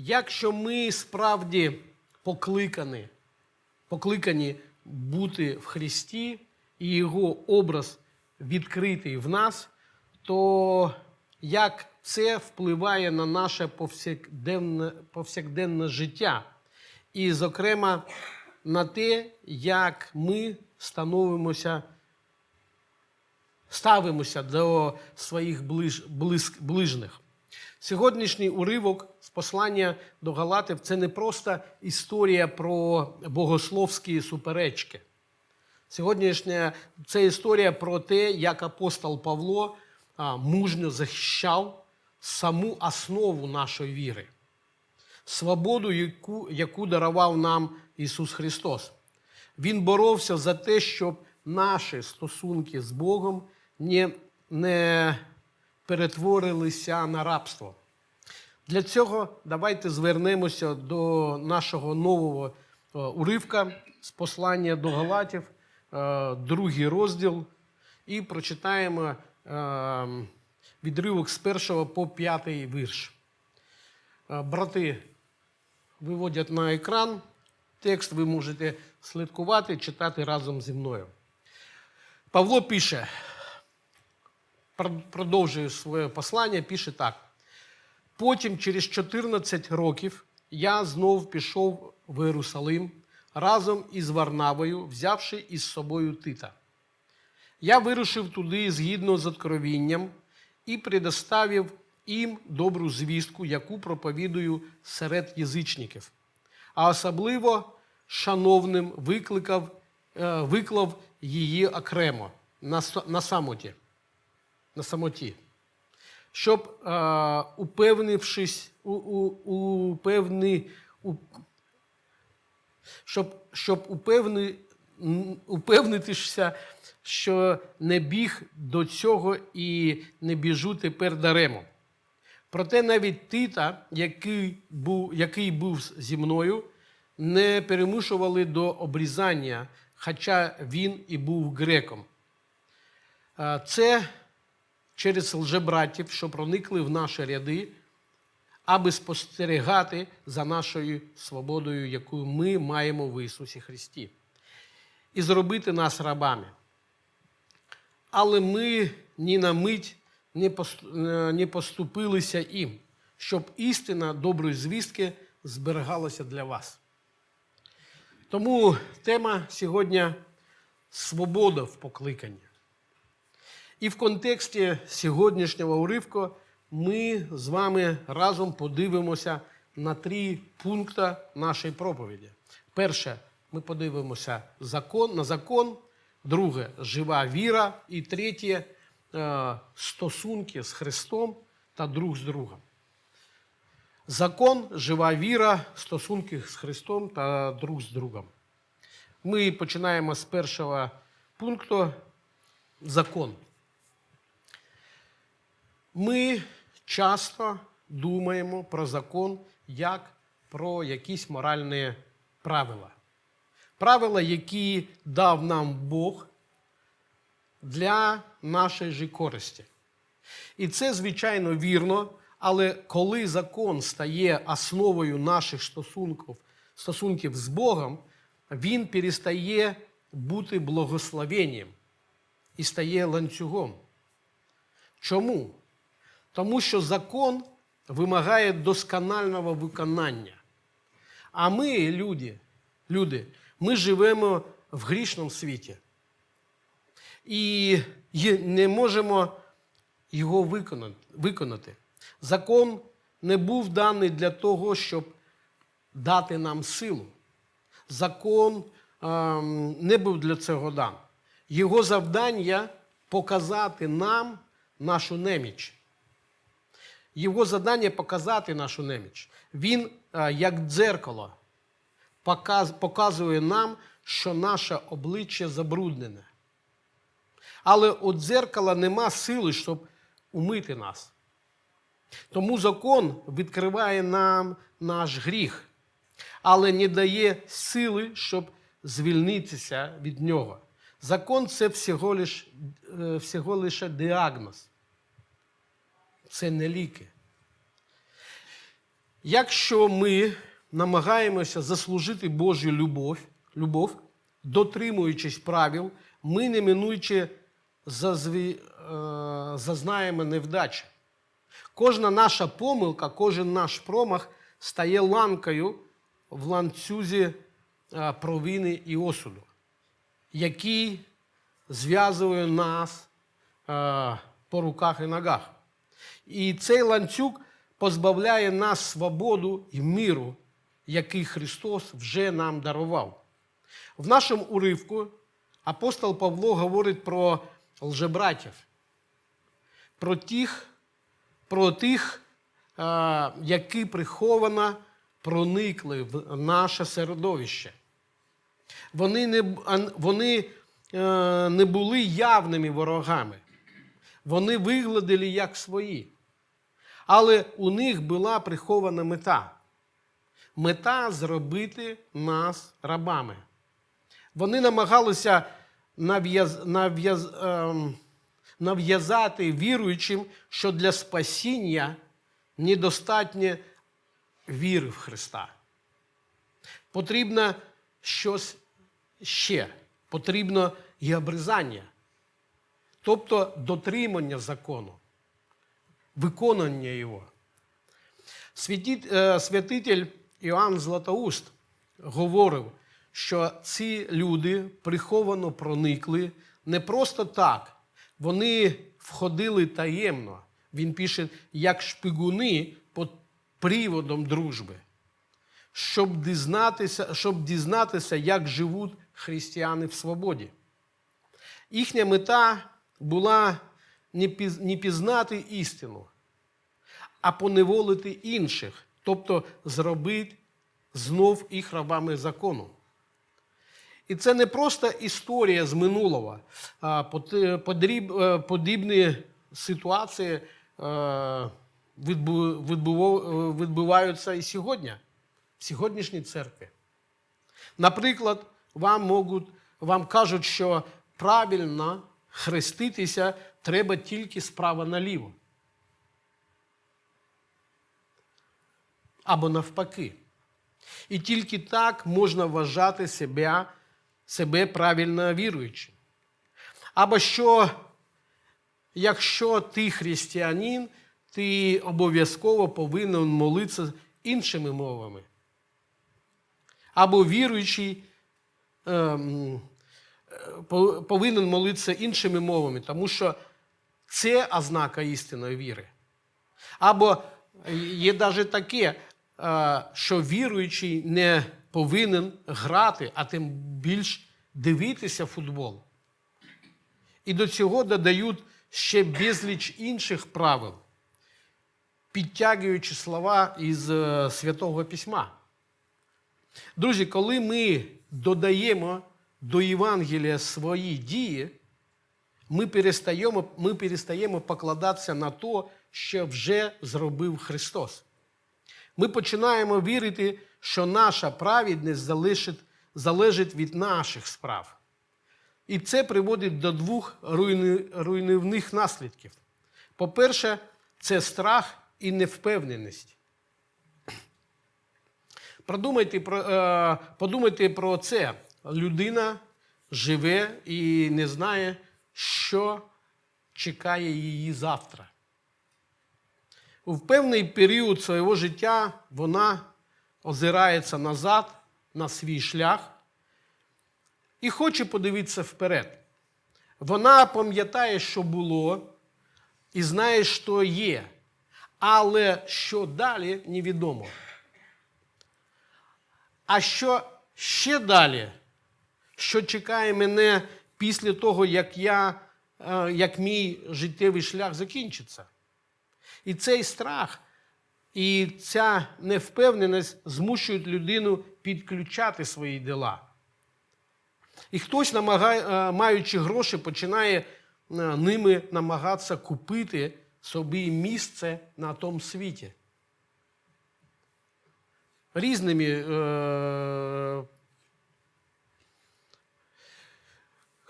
Якщо ми справді покликані, покликані бути в Христі і Його образ відкритий в нас, то як це впливає на наше повсякденне, повсякденне життя, і, зокрема, на те, як ми становимося, ставимося до своїх ближ, ближ, ближних. Сьогоднішній уривок з послання до Галатів це не просто історія про богословські суперечки. Сьогоднішня це історія про те, як апостол Павло мужньо захищав саму основу нашої віри, свободу, яку, яку дарував нам Ісус Христос. Він боровся за те, щоб наші стосунки з Богом не, не перетворилися на рабство. Для цього давайте звернемося до нашого нового е, уривка з послання до Галатів, е, другий розділ, і прочитаємо е, відривок з першого по п'ятий вірш. Брати виводять на екран текст, ви можете слідкувати, читати разом зі мною. Павло пише, продовжує своє послання, пише так. Потім, через 14 років, я знов пішов в Єрусалим разом із Варнавою, взявши із собою Тита. Я вирушив туди згідно з откровінням і предоставив їм добру звістку, яку проповідую серед язичників. А особливо шановним викликав, е, виклав її окремо на, на самоті. На самоті щоб, е, упевнившись, у, у, упевни, у, щоб, щоб упевни, упевнитися, що не біг до цього і не біжу тепер даремо. Проте навіть Тита, який був, який був зі мною, не перемушували до обрізання, хоча він і був греком. Е, Це через лжебратів, що проникли в наші ряди, аби спостерігати за нашою свободою, яку ми маємо в Ісусі Христі, і зробити нас рабами. Але ми ні на мить не е, поступилися їм, щоб істина доброї звістки зберігалася для вас. Тому тема сьогодні свобода в покликанні. І в контексті сьогоднішнього уривку ми з вами разом подивимося на три пункти нашої проповіді. Перше, ми подивимося закон, на закон, друге жива віра, і третє е, стосунки з Христом та друг з другом. Закон, жива віра, стосунки з Христом та друг з другом. Ми починаємо з першого пункту закон. Ми часто думаємо про закон як про якісь моральні правила. Правила, які дав нам Бог для нашої ж користі. І це, звичайно, вірно, але коли закон стає основою наших стосунків, стосунків з Богом, він перестає бути благословенням і стає ланцюгом. Чому? Тому що закон вимагає досконального виконання. А ми, люди, люди, ми живемо в грішному світі. І не можемо його виконати. Закон не був даний для того, щоб дати нам силу. Закон ем, не був для цього дан. Його завдання показати нам нашу неміч. Його завдання показати нашу неміч. Він, е, як дзеркало, показує нам, що наше обличчя забруднене. Але у дзеркала нема сили, щоб умити нас. Тому закон відкриває нам наш гріх, але не дає сили, щоб звільнитися від нього. Закон це всього лиш, е, всього лише діагноз. Це не ліки. Якщо ми намагаємося заслужити Божу любов, любов дотримуючись правил, ми неминуючи зазві, е, зазнаємо невдачі. Кожна наша помилка, кожен наш промах стає ланкою в ланцюзі е, провини і осуду, який зв'язує нас е, по руках і ногах. І цей ланцюг позбавляє нас свободу і миру, який Христос вже нам дарував. В нашому уривку апостол Павло говорить про лжебратів, про тих, про тих, які приховано проникли в наше середовище. Вони не, вони, е, не були явними ворогами. Вони виглядали як свої. Але у них була прихована мета. Мета зробити нас рабами. Вони намагалися нав'яз- нав'яз- ем, нав'язати віруючим, що для спасіння недостатньо віри в Христа. Потрібно щось ще. Потрібно і обрізання, тобто дотримання закону, виконання його. Е, Святитель Іоанн Златоуст говорив, що ці люди приховано проникли не просто так, вони входили таємно. Він пише, як шпигуни під приводом дружби, щоб дізнатися, щоб дізнатися, як живуть християни в свободі. Їхня мета була не пізнати істину, а поневолити інших, тобто зробити знов їх рабами закону. І це не просто історія з минулого. Е, Подібні ситуації е, е, відбуваються і сьогодні, в сьогоднішній церкві. Наприклад, вам, можуть, вам кажуть, що правильно хреститися треба тільки справа наліво. Або навпаки. І тільки так можна вважати себе, себе правильно віруючим. Або що, якщо ти християнин, ти обов'язково повинен молитися іншими мовами. Або віруючий ем, повинен молитися іншими мовами, тому що це ознака істинної віри. Або є навіть таке, е, що віруючий не повинен грати, а тим більш дивитися футбол. І до цього додають ще безліч інших правил, підтягуючи слова із е, Святого Письма. Друзі, коли ми додаємо до Євангелія свої дії, ми перестаємо, ми перестаємо покладатися на те, що вже зробив Христос. Ми починаємо вірити, що наша праведність залежить, залежить від наших справ. І це приводить до двох руйнівних наслідків. По-перше, це страх і невпевненість. Продумайте про, е, подумайте про це. Людина живе і не знає, що чекає її завтра. У певний період свого життя вона озирається назад на свій шлях і хоче подивитися вперед. Вона пам'ятає, що було, і знає, що є, але що далі невідомо. А що ще далі, що чекає мене після того, як, я, е, як мій життєвий шлях закінчиться? І цей страх і ця невпевненість змушують людину підключати свої діла. І хтось, намагає, е, маючи гроші, починає е, ними намагатися купити собі місце на тому світі. Різними е,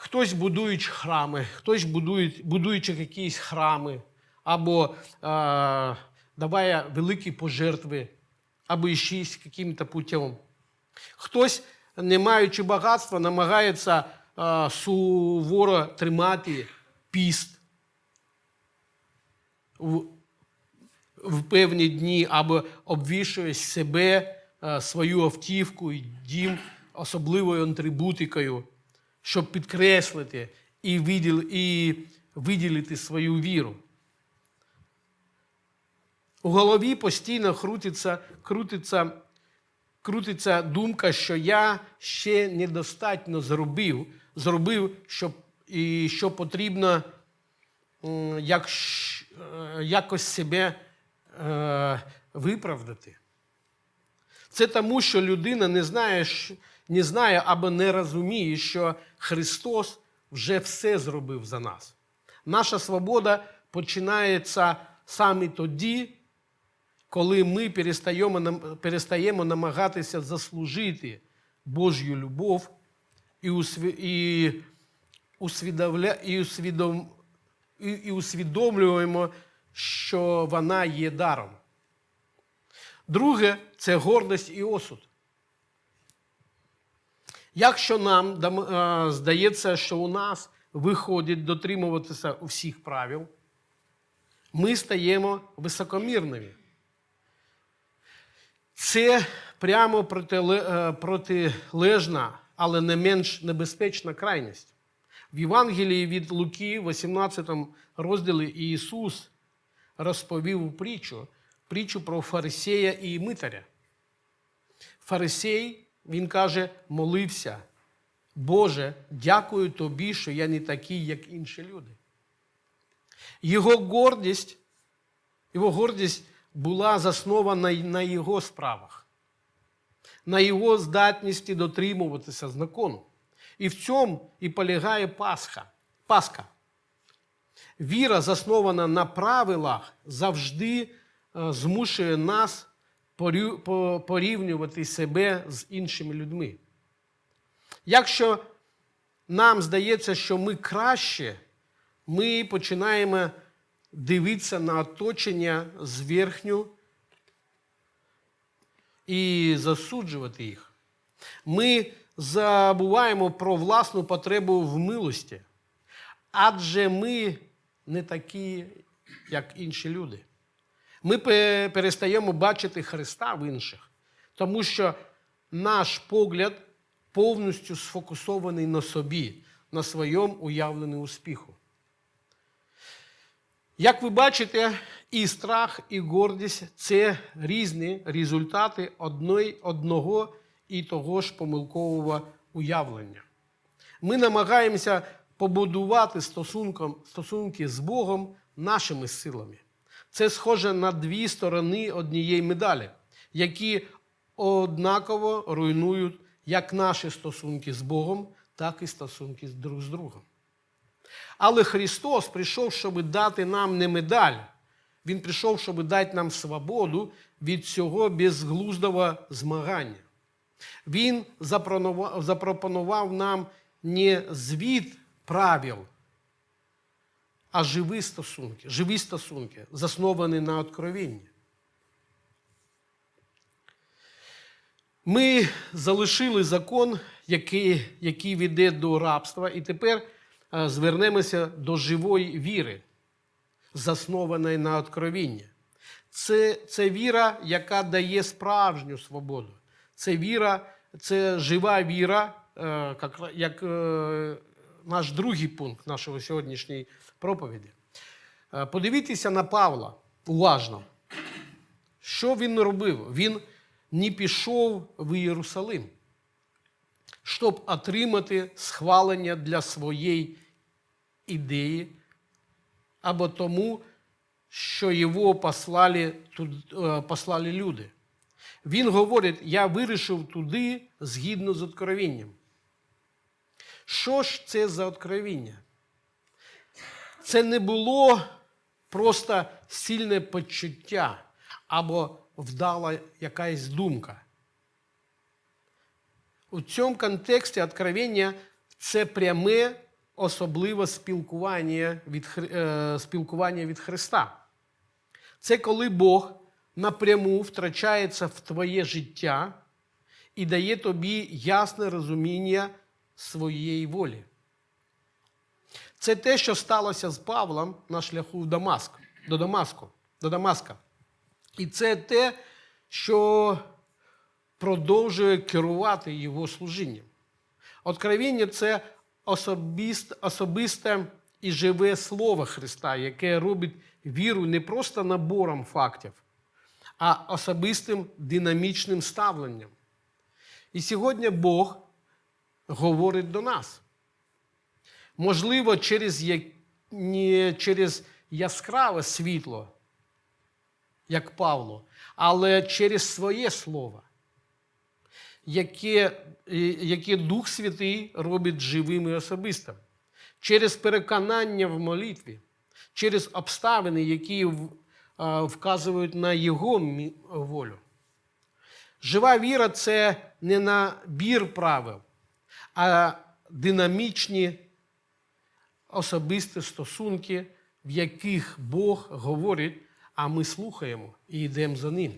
хтось будуючи храми, хтось будує, будуючи якісь храми, або е, даває великі пожертви або ще яким-то путем. Хтось, не маючи багатства, намагається е, суворо тримати піст в, в певні дні або обвішує себе, е, свою автівку і дім особливою атрибутикою, щоб підкреслити і, виділити свою віру. У голові постійно крутиться, крутиться, крутиться думка, що я ще недостатньо зробив, зробив що, і що потрібно як, е, якось себе е, виправдати. Це тому, що людина не знає, не знає або не розуміє, що Христос вже все зробив за нас. Наша свобода починається саме тоді, коли ми перестаємо, перестаємо намагатися заслужити Божю любов і, і, усвідомля, і, усвідом, і, і усвідомлюємо, що вона є даром. Друге це гордість і осуд. Якщо нам е, здається, що у нас виходить дотримуватися всіх правил, ми стаємо високомірними. Це прямо е, протилежна, але не менш небезпечна крайність. В Євангелії від Луки, 18 розділі Ісус розповів притчу, притчу про фарисея і митаря. Фарисей, він каже, молився. Боже, дякую тобі, що я не такий, як інші люди. Його гордість, його гордість була заснована на його справах, на його здатності дотримуватися закону. І в цьому і полягає Пасха. Пасха. Віра, заснована на правилах, завжди е, змушує нас порівнювати себе з іншими людьми. Якщо нам здається, що ми краще, ми починаємо дивитися на оточення зверхню і засуджувати їх. Ми забуваємо про власну потребу в милості, адже ми не такі, як інші люди. Ми перестаємо бачити Христа в інших, тому що наш погляд повністю сфокусований на собі, на своєму уявленому успіху. Як ви бачите, і страх, і гордість це різні результати одного і того ж помилкового уявлення. Ми намагаємося побудувати стосунки з Богом нашими силами. Це схоже на дві сторони однієї медалі, які однаково руйнують як наші стосунки з Богом, так і стосунки друг з другом. Але Христос прийшов, щоб дати нам не медаль. Він прийшов, щоб дати нам свободу від цього безглуздого змагання. Він запропонував- нам не звіт правил, а живі стосунки, живі стосунки, засновані на откровенні. Ми залишили закон, який, який веде до рабства, і тепер е, звернемося до живої віри, заснованої на откровенні. Це, це віра, яка дає справжню свободу. Це віра, це жива віра, е, як, як е, наш другий пункт нашої сьогоднішньої проповіді. Е, Подивіться на Павла уважно. Що він робив? Він не пішов в Єрусалим, щоб отримати схвалення для своєї ідеї, або тому, що його послали, е, послали люди. Він говорить: я вирішив туди згідно з откровенням. Що ж це за откровення? Це не було просто сильне почуття або вдала якась думка. У цьому контексті откровення це пряме особливе спілкування від, е, спілкування від Христа. Це коли Бог напряму втрачається в твоє життя і дає тобі ясне розуміння своєї волі. Це те, що сталося з Павлом на шляху в Дамаск, до Дамаску, до Дамаска. І це те, що продовжує керувати його служінням. Откровіння це особисте, особисте і живе слово Христа, яке робить віру не просто набором фактів, а особистим динамічним ставленням. І сьогодні Бог говорить до нас. Можливо, через, я- не через яскраве світло, як Павло, але через своє слово, яке, е, яке Дух Святий робить живим і особистим, через переконання в молитві, через обставини, які вказують на Його волю. Жива віра це не набір правил, а динамічні особисті стосунки, в яких Бог говорить, а ми слухаємо і йдемо за ним.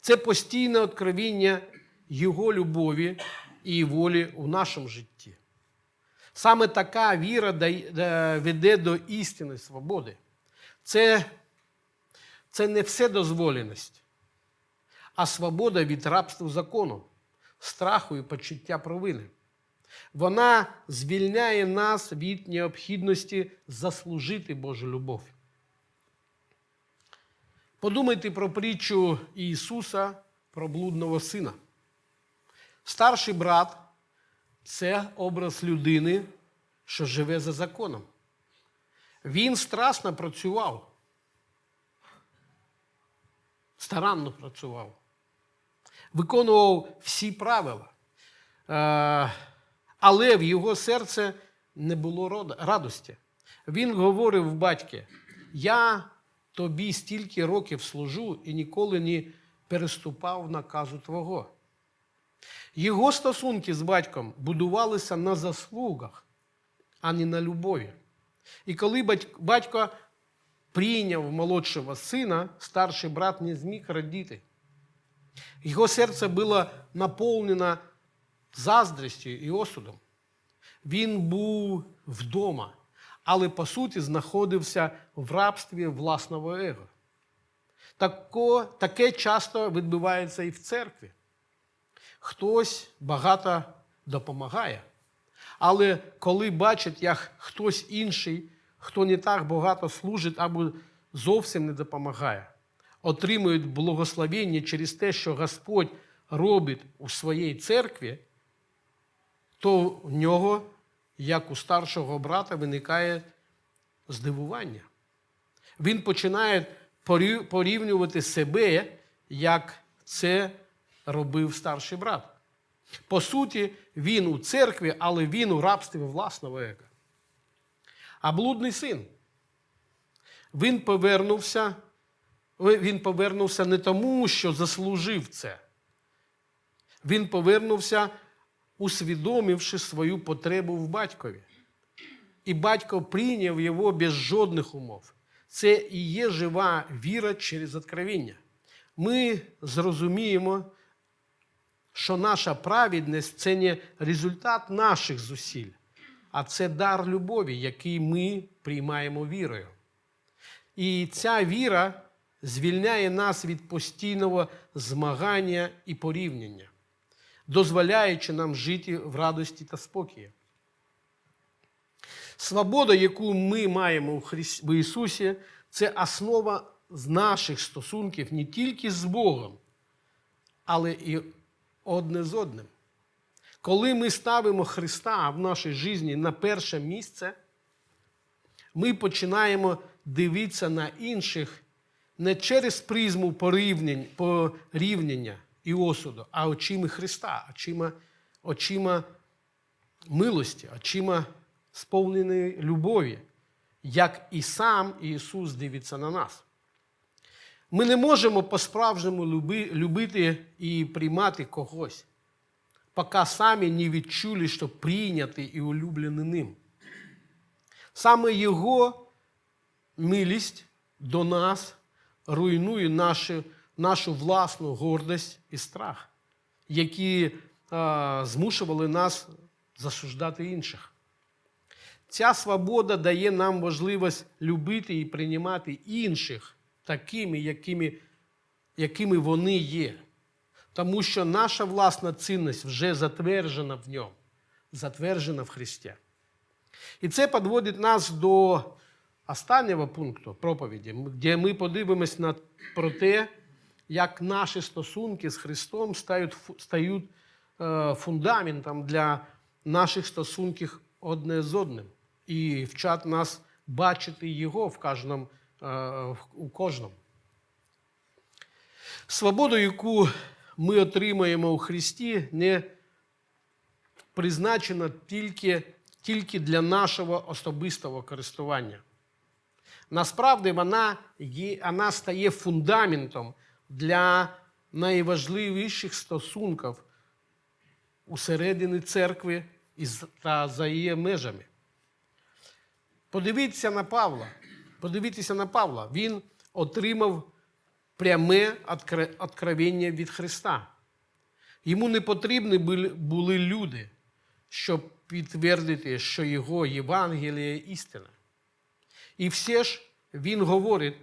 Це постійне откровіння Його любові і волі у нашому житті. Саме така віра е, веде до істини свободи. Це, це не вседозволеність, а свобода від рабства закону, страху і почуття провини. Вона звільняє нас від необхідності заслужити Божу любов. Подумайте про притчу Ісуса про блудного сина. Старший брат це образ людини, що живе за законом. Він страшно працював, старанно працював, виконував всі правила. Але в його серце не було радості. Він говорив батьки: Я тобі стільки років служу і ніколи не переступав наказу Твого. Його стосунки з батьком будувалися на заслугах, а не на любові. І коли батько прийняв молодшого сина, старший брат не зміг радіти. Його серце було наповнено заздрістю і осудом. Він був вдома, але по суті знаходився в рабстві власного его. Тако, таке часто відбувається і в церкві. Хтось багато допомагає. Але коли бачать, як хтось інший, хто не так багато служить або зовсім не допомагає, отримують благословення через те, що Господь робить у своїй церкві, то в нього, як у старшого брата, виникає здивування. Він починає порівнювати себе, як це робив старший брат. По суті, він у церкві, але він у рабстві власного его. А блудний син. Він повернувся, він повернувся не тому, що заслужив це. Він повернувся, усвідомивши свою потребу в батькові. І батько прийняв його без жодних умов. Це і є жива віра через откровіння. Ми зрозуміємо, що наша праведність це не результат наших зусиль, а це дар любові, який ми приймаємо вірою. І ця віра звільняє нас від постійного змагання і порівняння, дозволяючи нам жити в радості та спокої. Свобода, яку ми маємо в Ісусі, це основа з наших стосунків не тільки з Богом, але і одне з одним. Коли ми ставимо Христа в нашій житті на перше місце, ми починаємо дивитися на інших не через призму порівняння і осуду, а очима Христа, очима, очима милості, очима сповненої любові, як і сам Ісус дивиться на нас. Ми не можемо по-справжньому люби- любити і приймати когось, поки самі не відчули, що прийняті і улюблені ним. Саме Його милість до нас руйнує нашу, нашу власну гордість і страх, які а, змушували нас засуждати інших. Ця свобода дає нам можливість любити і приймати інших такими, якими, якими вони є. Тому що наша власна цінність вже затверджена в ньому, затверджена в Христі. І це підводить нас до останнього пункту проповіді, де ми подивимось на, про те, як наші стосунки з Христом стають, стають е, фундаментом для наших стосунків одне з одним. І вчать нас бачити Його в кожному, е, у кожному. Свободу, яку ми отримаємо у Христі, не призначена тільки, тільки для нашого особистого користування. Насправді вона, вона стає фундаментом для найважливіших стосунків усередині церкви та за її межами. Подивіться на Павла. Подивіться на Павла. Він отримав пряме откровення від Христа. Йому не потрібні були люди, щоб підтвердити, що його Євангеліє істина. І все ж він говорить,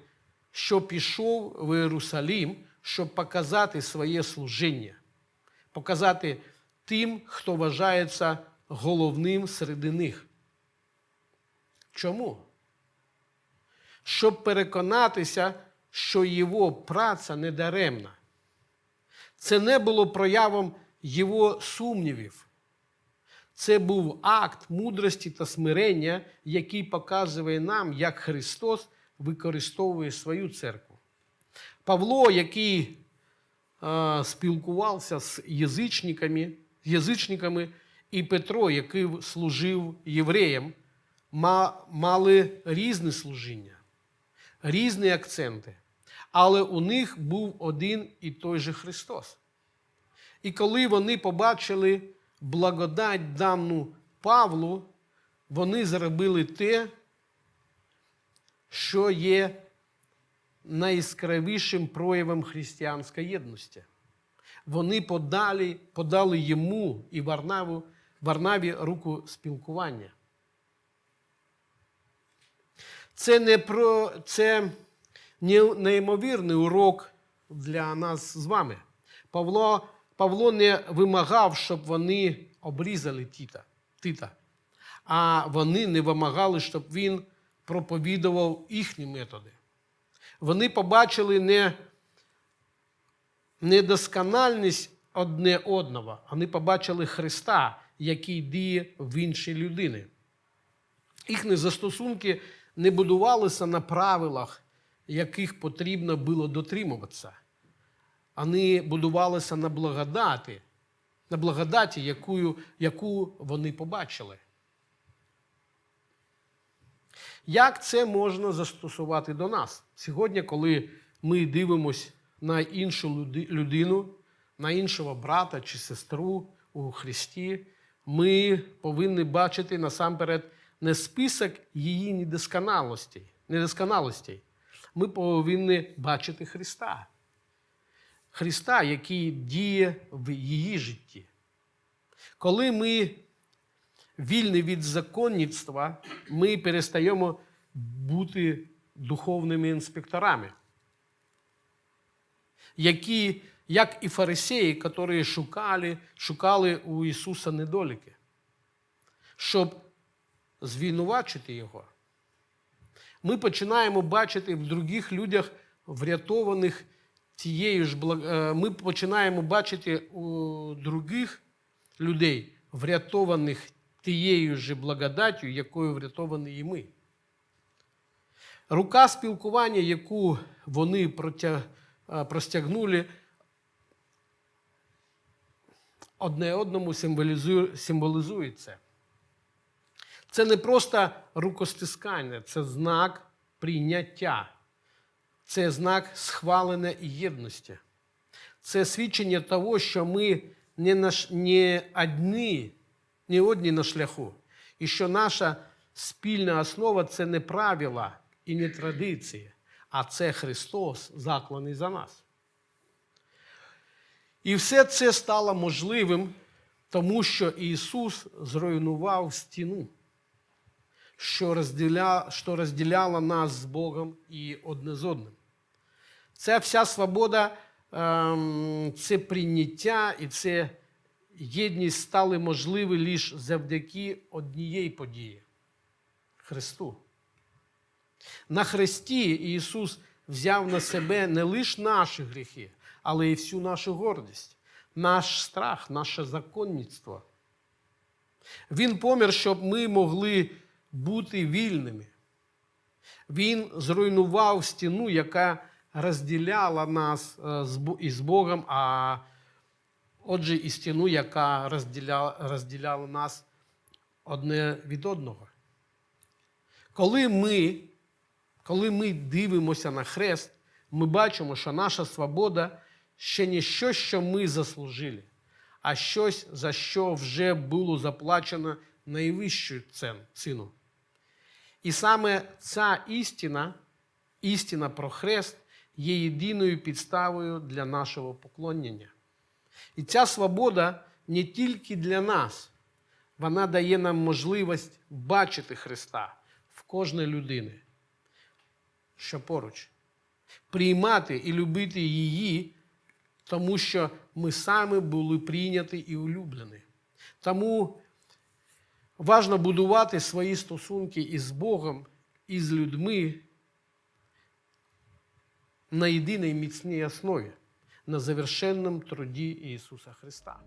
що пішов в Єрусалим, щоб показати своє служіння, показати тим, хто вважається головним серед них. Чому? Щоб переконатися, що його праця не даремна. Це не було проявом його сумнівів. Це був акт мудрості та смирення, який показує нам, як Христос використовує свою церкву. Павло, який спілкувався з язичниками, язичниками, і Петро, який служив євреям, мали різне служіння, різні акценти. Але у них був один і той же Христос. І коли вони побачили благодать дану Павлу, вони зробили те, що є найяскравішим проявом християнської єдності. Вони подали, подали йому і Варнаву, Варнаві руку спілкування. Це не про це неймовірний урок для нас з вами. Павло, Павло не вимагав, щоб вони обрізали Тіта, Тита, а вони не вимагали, щоб він проповідував їхні методи. Вони побачили не недоскональність одне одного, вони побачили Христа, який діє в іншій людині. Їхні застосунки не будувалися на правилах, яких потрібно було дотримуватися. Вони будувалися на благодаті, на благодаті, яку, яку вони побачили. Як це можна застосувати до нас? Сьогодні, коли ми дивимося на іншу людину, на іншого брата чи сестру у Христі, ми повинні бачити насамперед не список її недосконалостей, недосконалостей. Ми повинні бачити Христа. Христа, який діє в її житті. Коли ми вільні від законництва, ми перестаємо бути духовними інспекторами, які, як і фарисеї, які шукали, шукали у Ісуса недоліки, щоб звинувачити Його. Ми починаємо бачити в других людях врятованих тією ж благ... е, ми починаємо бачити у других людей врятованих тією ж благодаттю, якою врятовані і ми. Рука спілкування, яку вони простягнули, одне одному символізує це. Це не просто рукостискання, це знак прийняття, це знак схвалення і єдності. Це свідчення того, що ми не, наш, не одні, не одні на шляху, і що наша спільна основа це не правила і не традиції, а це Христос, закланий за нас. І все це стало можливим, тому що Ісус зруйнував стіну, що розділя, що розділяла нас з Богом і одне з одним. Ця вся свобода, ем, це прийняття і це єдність стали можливі лише завдяки однієї події Христу. На Христі Ісус взяв на себе не лише наші гріхи, але і всю нашу гордість, наш страх, наше законництво. Він помер, щоб ми могли бути вільними. Він зруйнував стіну, яка розділяла нас е, із Богом, а отже, і стіну, яка розділяла, розділяла нас одне від одного. Коли ми, коли ми дивимося на хрест, ми бачимо, що наша свобода ще не щось, що ми заслужили, а щось, за що вже було заплачено найвищу ціну. І саме ця істина, істина про хрест, є єдиною підставою для нашого поклонення. І ця свобода не тільки для нас, вона дає нам можливість бачити Христа в кожній людини, що поруч, приймати і любити її, тому що ми самі були прийняті і улюблені. Тому важно будувати свої стосунки із Богом, і з людьми на єдиній міцній основі, на завершенному труді Ісуса Христа.